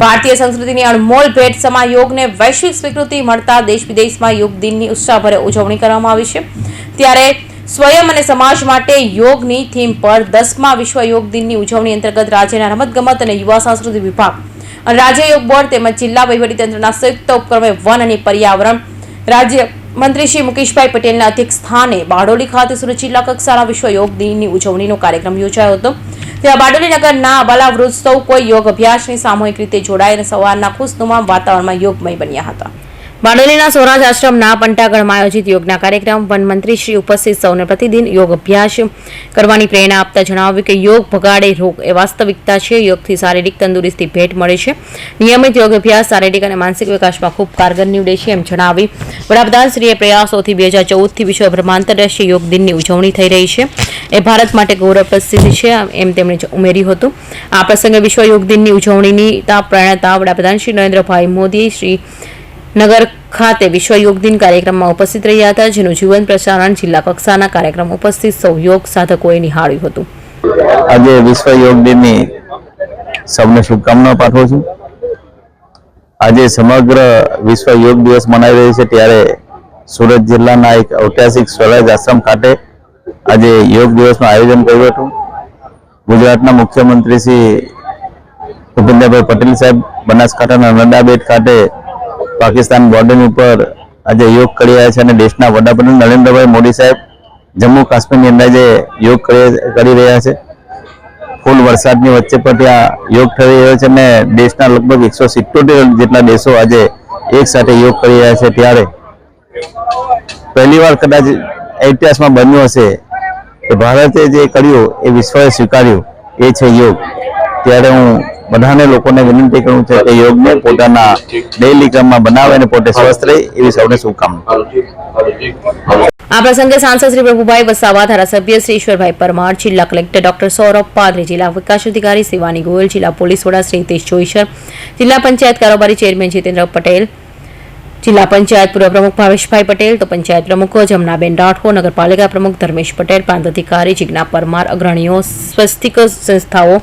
ભારતીય સંસ્કૃતિની અણમોલ ભેટ સમા યોગને વૈશ્વિક સ્વીકૃતિ મળતા દેશ વિદેશમાં યોગ દિનની ઉત્સાહભરે ઉજવણી કરવામાં આવી છે. ત્યારે સ્વયં અને સમાજ માટે યોગની થીમ પર દસમા વિશ્વ યોગ દિનની ઉજવણી અંતર્ગત રાજ્યના રમતગમત અને યુવા સાંસ્કૃતિક વિભાગ અને રાજ્ય યોગ બોર્ડ તેમજ જિલ્લા વહીવટીતંત્રના સંયુક્ત ઉપક્રમે વન અને પર્યાવરણ રાજ્ય મંત્રી શ્રી મુકેશભાઈ પટેલના અધ્યક્ષ સ્થાને બારડોલી ખાતે સુરત જિલ્લા કક્ષાના વિશ્વ યોગ દિનની ઉજવણીનો કાર્યક્રમ યોજાયો હતો. ત્યાં બારડોલી નગરના અબાલા વૃદ્ધ સૌ કોઈ યોગ અભ્યાસની સામૂહિક રીતે જોડાઈને સવારના ખુશનુમા વાતાવરણમાં યોગમય બન્યા હતા. બારડોલીના સ્વરાજ આશ્રમના પંટાગઢમાં આયોજિત યોગના કાર્યક્રમ વન મંત્રી શ્રી ઉપસ્થિત સૌને પ્રતિદિન યોગ અભ્યાસ કરવાની પ્રેરણા આપતા જણાવ્યું કે યોગ ભગાડે રોગ એ વાસ્તવિકતા છે. યોગથી શારીરિક તંદુરસ્તી, ભેટ મળે છે. નિયમિત યોગ અભ્યાસ શારીરિક અને માનસિક વિકાસમાં ખૂબ કારગર નીવડે છે એમ જણાવી વડાપ્રધાનશ્રીએ પ્રયાસોથી બે હજાર ચૌદથી વિશ્વભરમાં આંતરરાષ્ટ્રીય યોગ દિનની ઉજવણી થઈ રહી છે. એ ભારત માટે ગૌરવ પ્રસિદ્ધ છે એમ તેમણે ઉમેર્યું હતું. આ પ્રસંગે વિશ્વ યોગ દિનની ઉજવણીની પ્રણેતા વડાપ્રધાન શ્રી નરેન્દ્રભાઈ મોદી શ્રી નગર ખાતે વિશ્વ યોગ દિન કાર્યક્રમમાં ઉપસ્થિત રહ્યા હતા, જેનું જીવન પ્રસારણ જિલ્લા કક્ષાના કાર્યક્રમ ઉપસ્થિત સૌ યોગ સાધકોએ નિહાળ્યું હતું. આજે વિશ્વ યોગ દિનની સૌને શુભકામનાઓ પાઠવું છું. આજે સમગ્ર વિશ્વ યોગ દિવસ મનાવી રહ્યું છે ત્યારે સુરત જિલ્લાના એક ઐતિહાસિક સ્વરાજ આશ્રમ ખાતે આજે યોગ દિવસનું આયોજન કર્યું હતું. ગુજરાતના મુખ્યમંત્રી શ્રી ભૂપેન્દ્રભાઈ પટેલ સાહેબ, બનાસકાંઠાના નડાબેટ ખાતે પાકિસ્તાન બોર્ડર ઉપર આજે યોગ કરી રહ્યા છે અને દેશના વડાપ્રધાન નરેન્દ્રભાઈ મોદી સાહેબ જમ્મુ કાશ્મીરની અંદર જે યોગ કરી કરી રહ્યા છે. ફૂલ વરસાદની વચ્ચે પણ ત્યાં યોગ થઈ રહ્યો છે અને દેશના લગભગ એકસો સિત્તોતેર જેટલા દેશો આજે એક સાથે યોગ કરી રહ્યા છે ત્યારે. પહેલીવાર કદાચ ઇતિહાસમાં બન્યું હશે કે ભારતે જે કર્યું એ વિશ્વએ સ્વીકાર્યું, એ છે યોગ. ત્યારે હું બધાને લોકોને વિનંતી કરું છું કે યોગને પોતાના ડેઇલી ક્રમમાં બનાવે અને પોતે સ્વસ્થ રહે એવી સૌને શુભકામના. આ પ્રસંગે સાંસદ શ્રી પ્રભુભાઈ વસાવા, ધારાસભ્ય શ્રી ઈશ્વરભાઈ પરમાર, જિલ્લા કલેક્ટર ડોક્ટર સૌરભ પાદરી, જિલ્લા વિકાસ અધિકારી શિવાની ગોયલ, જિલ્લા પોલીસ વડા શ્રી હિતેશ જોઈશર, જિલ્લા પંચાયત કારોબારી ચેરમેન જીતેન્દ્ર પટેલ, જિલ્લા પંચાયત પૂર્વ પ્રમુખ ભાવેશભાઈ પટેલ, તો પંચાયત પ્રમુખ જમનાબેન રાઠોડ, નગરપાલિકા પ્રમુખ ધર્મેશ પટેલ, પ્રાંત અધિકારી જિજ્ઞા પરમાર, અગ્રણીઓ, સ્વસ્તિક સંસ્થાઓ,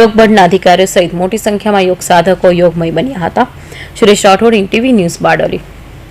યોગ અધિકારીઓ સહિત મોટી સંખ્યામાં યોગ સાધકો યોગમય બન્યા હતા. Suresh Rathod TV news Bardoli.